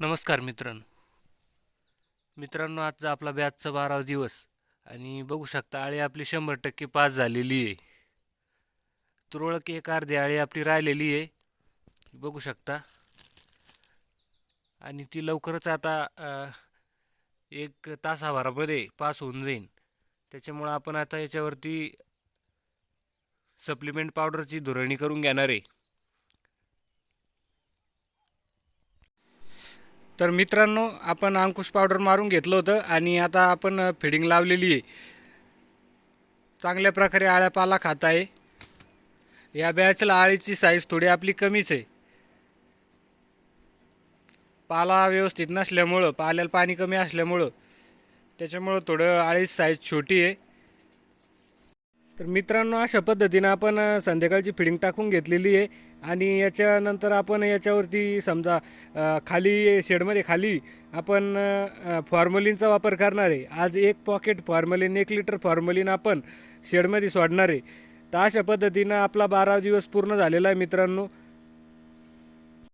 नमस्कार मित्रांनो. मित्रांनो आजचा आपला बॅचचा बारावा दिवस आणि बघू शकता आळी आपली शंभर टक्के पास झालेली आहे. तुरळक एक अर्धी आळी आपली राहिलेली आहे. बघू शकता. आणि ती लवकरच आता एक तासाभरामध्ये पास होऊन जाईल त्याच्यामुळं आपण आता याच्यावरती सप्लिमेंट पावडरची धुरणी करून घेणार आहे. तर मित्रांनो आपण अंकुश पावडर मारून घेतलं होतं आणि आता आपण फिडिंग लावलेली आहे. चांगल्या प्रकारे आळ्या पाला खात आहे. या बॅचला आळीची साईज थोडी आपली कमीच आहे. पाला व्यवस्थित नसल्यामुळं पाल्याला पाणी कमी असल्यामुळं त्याच्यामुळं थोडं आळीची साईज छोटी आहे. तर मित्रांनो अशा पद्धतीनं आपण संध्याकाळची फिडिंग टाकून घेतलेली आहे. आणि याच्यानंतर आपण याच्यावरती समजा खाली शेडमध्ये खाली आपण फॉर्मलिनचा वापर करणार आहे. आज एक पॉकेट फॉर्मलिन एक लिटर फॉर्मलिन आपण शेडमध्ये सोडणार आहे. तर अशा पद्धतीनं आपला बारा दिवस पूर्ण झालेला आहे मित्रांनो.